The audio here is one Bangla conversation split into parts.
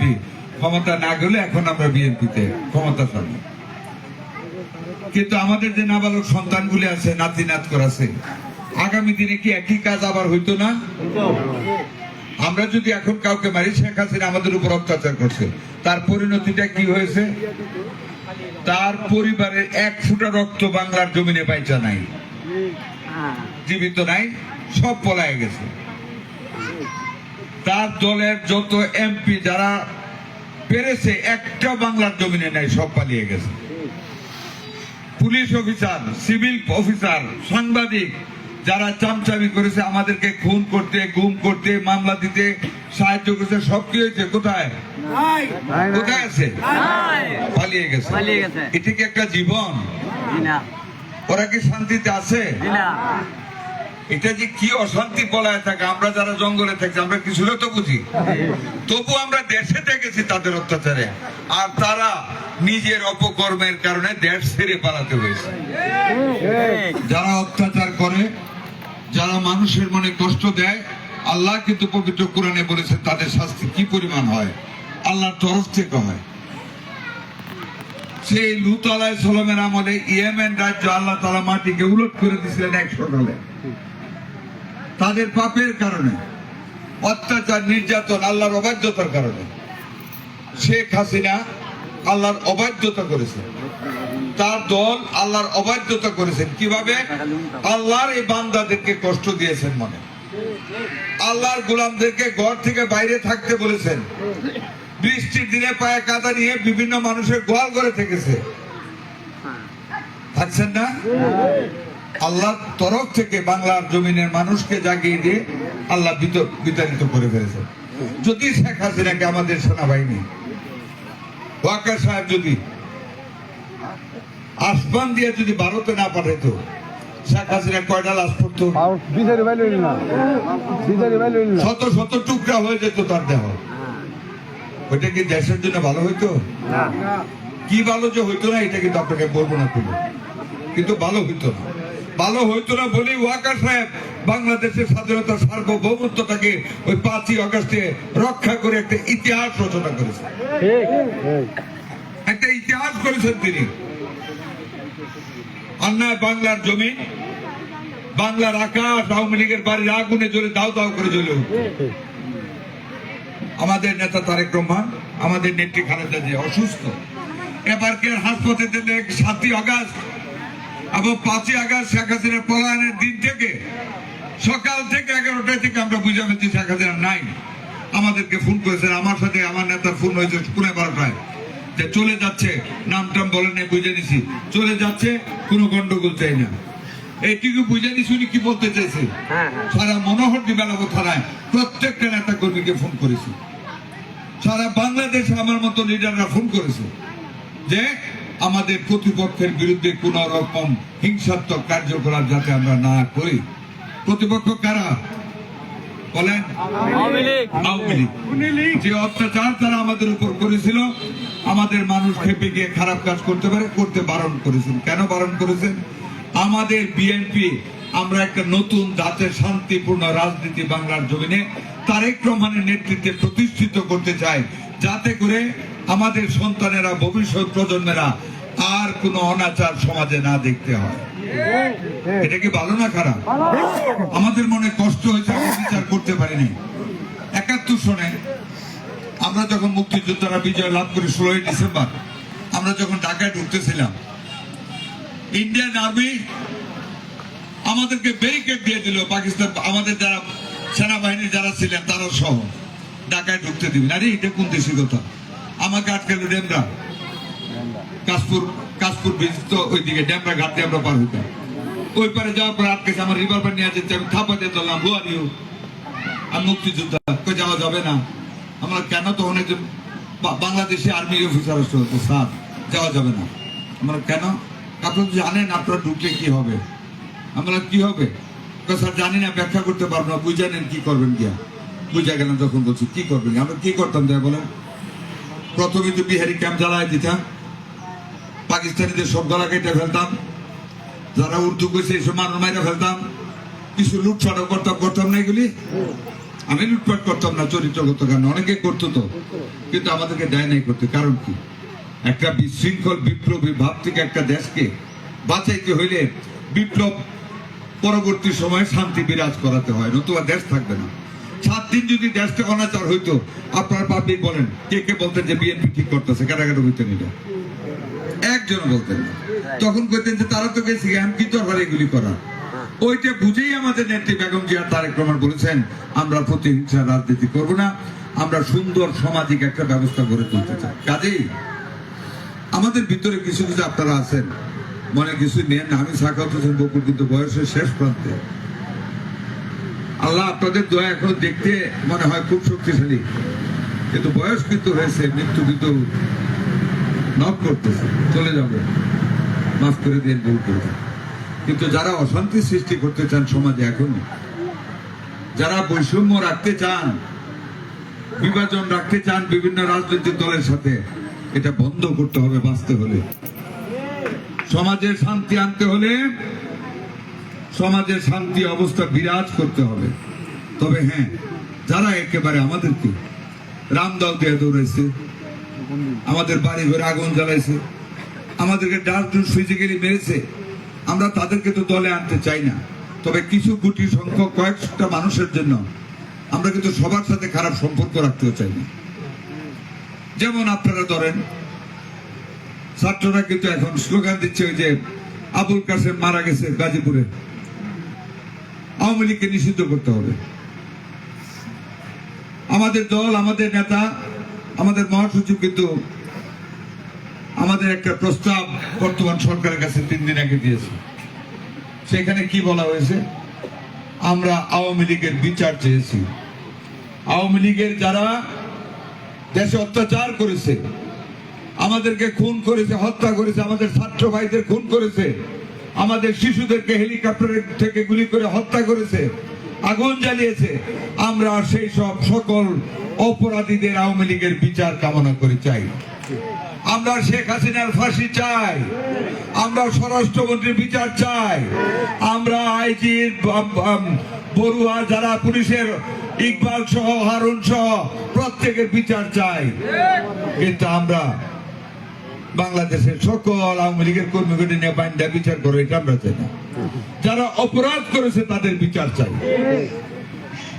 বিএনপি। ক্ষমতা না গেলে এখন আমরা বিএনপিতে ক্ষমতা থাকব। কিন্তু আমাদের যে নাবালক সন্তানগুলি আছে নাতি নাত করাছে আগামী দিনে কি একই কাজ আবার হইতো না? আমরা যদি এখন কাউকে মারি শেখ হাসিনা আমাদের উপর অত্যাচার করছে। তার পরিণতিটা কি হয়েছে? তার পরিবারের এক ফুটা রক্ত বাংলার জমিনে পাইচা নাই। জীবিত নাই সব পলায় গেছে। তার দলের যত এমপি যারা পেরেছে একটা বাংলার জমিনে নাই সব পালিয়ে গেছে। পুলিশ অফিসার সিভিল অফিসার সাংবাদিক যারা চামচামি করেছে আমাদেরকে খুন করতে গুম করতে মামলা দিতে সাহায্য করেছে সব কি হয়েছে? কোথায়? কোথায় আছে? পালিয়ে গেছে। পালিয়ে গেছে। কি একটা জীবন? ওরা কি শান্তিতে আছে? জি না। এটা যে কি অশান্তি বলায় থাকে, আমরা যারা জঙ্গলে থাকি, আমরা কিছুটা তো বুঝি। তবু আমরা দেশে দেখেছি তাদের অত্যাচারে, আর তারা নিজের অপকর্মের কারণে দেশ ছেড়ে পালাতে হয়েছে। যারা অত্যাচার করে, যারা মানুষের মনে কষ্ট দেয়, আল্লাহ কিন্তু পবিত্র কোরআনে বলেছে, তাদের শাস্তি কি পরিমাণ হয়? আল্লাহর তরফ থেকে হয়। সেই লুত আলাহ সালামের আমলে ইয়েমেন রাজ্য আল্লাহ তালা মাটিকে উলট করে দিয়েছিলেন এক সকালে। তাদের পাপের কারণে, অত্যাচার, নির্যাতন আল্লাহর অবাধ্যতার কারণে। শেখ হাসিনা আল্লাহর অবাধ্যতা করেছে। তার দল আল্লাহর অবাধ্যতা করেছেন। কীভাবে? আল্লাহর এই বান্দাদেরকে কষ্ট দিয়েছেন মনে। আল্লাহর গোলামদেরকে ঘর থেকে বাইরে থাকতে বলেছেন। বৃষ্টির দিনে পায়ে কাদা নিয়ে বিভিন্ন মানুষের গোয়াল করে থেকেছে। থাকছেন না? আল্লাহর তরফ থেকে বাংলার জমিনের মানুষকে জাগিয়ে দিয়ে আল্লাহ বিতাড়িত করে ফেলেছে। যদি শেখ হাসিনাকে আমাদের সেনাবাহিনী ওয়াকার সাহেব যদি আসমান দিয়ে যদি ভারতে না পাঠাইতো শেখ হাসিনা কয়টা লাশ পড়তো? শত শত টুকরা হয়ে যেত তার দেহ। ওইটা কি দেশের জন্য ভালো হইতো? কি ভালো যে হইতো না এটা কিন্তু আপনাকে বলব না কিন্তু ভালো হইতো না। ভালো হইতো না বলেই ওয়াকার সাহেব বাংলাদেশের স্বাধীনতা সার্বভৌমত্বটাকে ওই পাঁচই অগস্টে রক্ষা করে একটা ইতিহাস রচনা করেছে একটা ইতিহাস করেছেন তিনি। অন্যায় বাংলার জমি বাংলার আকাশ আওয়ামী লীগের বাড়ির আগুনে জ্বলে দাও দাও করে জ্বলে আমাদের নেতা তারেক রহমান আমাদের নেত্রী খালেদা জিয়া অসুস্থ। এবার কে হাসপাতালে দিলে সাতই আগস্ট এবং পাঁচই আগস্ট শেখ হাসিনার পলায়নের দিন থেকে সকাল থেকে এগারোটা থেকে আমরা বুঝে ফেলছি শেখ হাসিনা নাই। আমাদেরকে ফোন করেছেন আমার সাথে আমার নেতার ফোন হয়েছে পুনে বারোটায়। যে চলে যাচ্ছে নাম টাম বলেন বুঝে নিছি। চলে যাচ্ছে কোনো গন্ডগোল চাই না। এইটুকু বুঝে নিছি উনি কি বলতে চাইছে? হ্যাঁ হ্যাঁ। সারা মনোহর দিবালাবো থানায় প্রত্যেকটা নেতা কর্মীকে ফোন করেছি। সারা বাংলাদেশে আমার মতো লিডাররা ফোন করেছে যে আমাদের প্রতিপক্ষের বিরুদ্ধে কোন রকম হিংসাত্মক কার্যকলাপ যাতে আমরা না করি। প্রতিপক্ষ কারা? বলেন। আওয়ামী লীগ। আওয়ামী লীগ। যে অত্যাচার তারা আমাদের উপর করেছিল আমাদের মানুষ খেপে গিয়ে খারাপ কাজ করতে পারে করতে বারণ করেছেন। কেন বারণ করেছেন? আমাদের বিএনপি আমরা একটা নতুন জাতের শান্তিপূর্ণ রাজনীতি বাংলার জমিনে তারেক রহমানের নেতৃত্বে প্রতিষ্ঠিত করতে চাই। যাতে করে আমাদের সন্তানেরা ভবিষ্যৎ প্রজন্মেরা আর কোনো অনাচার সমাজে না দেখতে হয়। এটা কি ভালো না খারাপ? আমাদের মনে কষ্ট হয়েছে বিচার করতে পারিনি। একাত্তর সনে আমরা যখন মুক্তিযোদ্ধারা বিজয় লাভ করি, ষোলোই ডিসেম্বর, আমরা যখন ঢাকায় ঢুকতেছিলাম, ইন্ডিয়ান আর্মি আমাদেরকে ব্যারিকেড দিয়ে দিল, পাকিস্তান, আমাদের যারা সেনাবাহিনী যারা ছিলেন তারা সহ ঢাকায় ঢুকতে দিবেন আরে, এটা কোন দেশের কথা? আমাকে আটকালো ডেমরা কাশপুর কাশপুর ব্রিজ তো ওইদিকে, ড্যামরা ঘাট আমরা পার হইতাম। ওই পারে যাওয়ার পর আটকেছে আমার রিভার পার নিয়ে যাচ্ছে আমি থাপা দিয়ে ধরলাম হু আর মুক্তিযোদ্ধা, কই যাওয়া যাবে না? আমরা কেন একজন বা- বাংলাদেশি আর্মি অফিসার আসতে স্যার, যাওয়া যাবে না। আমরা কেন? আপনারা তো জানেন আপনারা ঢুকলে কি হবে? আমরা কি হবে? স্যার, জানি না, ব্যাখ্যা করতে পারব না, বুঝে নেন কি করবেন গিয়া। বুঝা গেলাম, তখন বলছি, কি করবেন? আমরা কি করতাম, দেয় বলেন? প্রথমে তো বিহারি ক্যাম্প জ্বালায় দিতাম। পাকিস্তানিদের গলা কেটে ফেলতাম। যারা উর্দু কইছে, এসব মানুষ মাইরে ফেলতাম। কিছু লুটছাটও করতাম করতাম না এগুলি? আমি লুটপাট করতাম না চরিত্রগত কারণে অনেকে করতো তো। কিন্তু আমাদেরকে দেয় নাই করতে। কারণ কি? একটা বিশৃঙ্খল, বিপ্লবী ভাব থেকে একটা দেশকে বাঁচাইতে হইলে বিপ্লব পরবর্তী সময়ে শান্তি বিরাজ করাতে হয়, নতুবা দেশ থাকবে না। সাত দিন যদি দেশটা অনাচার হইতো, আপনার পাবলিক বলেন, কে কে বলতেন যে বিএনপি ঠিক করতেছে কাটাকাটি হইতে নিল একজন বলতেন। তখন কইতেন যে, তারা তো গেছে আমি কি দরকার এগুলি করা ওইটা বুঝেই আমাদের নেত্রী বেগম জিয়া তারেক রহমান বলেছেন, আমরা প্রতিহিংসা রাজনীতি করব না, আমরা সুন্দর সামাজিক একটা ব্যবস্থা গড়ে তুলতে চাই। কাজেই আমাদের ভিতরে কিছু কিছু আপনারা আছেন, মনে কিছু নেন, আমি সাকাত হোসেন বকুর কিন্তু বয়সের শেষ প্রান্তে। আল্লাহ আপনাদের দয়া এখন দেখতে মনে হয় খুব শক্তিশালী। কিন্তু বয়স কিন্তু হয়েছে, মৃত্যু কিন্তু নক করতেছে, চলে যাবে। মাফ করে দিয়ে ভুল করবে কিন্তু যারা অশান্তি সৃষ্টি করতে চান সমাজে এখন যারা বৈষম্য রাখতে চান, বিভাজন রাখতে চান বিভিন্ন রাজনৈতিক দলের সাথে, এটা বন্ধ করতে হবে বাঁচতে হলে। সমাজের শান্তি আনতে হলে সমাজের শান্তি অবস্থা বিরাজ করতে হবে। তবে হ্যাঁ যারা একেবারে আমাদেরকে রামদল দিয়ে দৌড়াইছে আমাদের বাড়ি ঘরে আগুন জ্বালাইছে। আমাদেরকে ডাক ফিজিক্যালি মেরেছে। আমরা তাদেরকে তো দলে আনতে চাই না। তবে কিছু কোটি সংখ্যক কয়েকটা মানুষের জন্য আমরা কিন্তু সবার সাথে খারাপ সম্পর্ক রাখতেও চাই না। যেমন আপনারা ধরেন, ছাত্ররা কিন্তু এখন স্লোগান দিচ্ছে ওই যে আবুল কাসেম মারা গেছে গাজীপুরে। আওয়ামী লীগকে নিষিদ্ধ করতে হবে। আমাদের দল, আমাদের নেতা আমাদের মহাসচিব কিন্তু আমাদের একটা প্রস্তাব বর্তমান সরকারের কাছে তিন দিন আগে দিয়েছে। সেখানে কি বলা হয়েছে? আমরা আওয়ামী লীগের বিচার চেয়েছি। আওয়ামী লীগের যারা দেশে অত্যাচার করেছে, আমাদেরকে খুন করেছে, হত্যা করেছে, আমাদের ছাত্র ভাইদের খুন করেছে, আমাদের শিশুদেরকে হেলিকপ্টার থেকে গুলি করে হত্যা করেছে আগুন জ্বালিয়েছে। আমরা সেই সব সকল অপরাধীদের আওয়ামী লীগের বিচার কামনা করে চাই। আমরা শেখ হাসিনার ফাঁসি চাই। আমরা স্বরাষ্ট্রমন্ত্রীর বিচার চাই। আমরা আইজির বড়ুয়া যারা পুলিশের, ইকবাল সহ, হারুন সহ প্রত্যেকের বিচার চাই। কিন্তু আমরা বাংলাদেশের সকল আওয়ামী লীগের কর্মীগুলি নিয়ে বাইন্দা বিচার করে, এটা আমরা চাই না। যারা অপরাধ করেছে, তাদের বিচার চাই।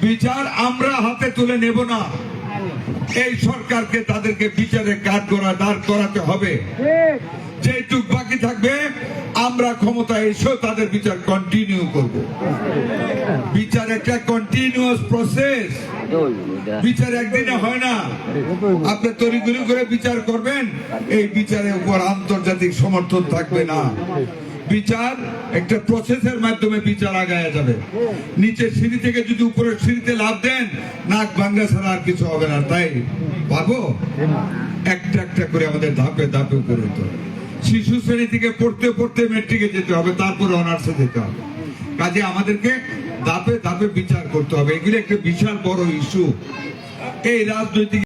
বিচার আমরা হাতে তুলে নেব না। এই সরকারকে তাদেরকে বিচারে কাজ করা দাঁড় করাতে হবে। যেটুক বাকি থাকবে আমরা ক্ষমতা এসেও তাদের বিচার কন্টিনিউ করব। বিচার একটা কন্টিনিউয়াস প্রসেস বিচার একদিনে হয় না। আপনি তরিগুলি করে বিচার করবেন, এই বিচারের উপর আন্তর্জাতিক সমর্থন থাকবে না। বিচার একটা প্রসেসের মাধ্যমে বিচার আগায় যাবে। নিচের সিঁড়ি থেকে যদি উপরের সিঁড়িতে লাভ দেন, নাক ভাঙ্গা ছাড়া আর কিছু হবে না। তাই পাবো একটা একটা করে আমাদের ধাপে ধাপে উপরে উঠতে হবে। শিশু শ্রেণি থেকে পড়তে পড়তে মেট্রিকে যেতে হবে, তারপরে অনার্সে যেতে হবে। কাজে আমাদেরকে ধাপে ধাপে বিচার করতে হবে। এগুলো একটা বিশাল বড় ইস্যু এই রাজনৈতিক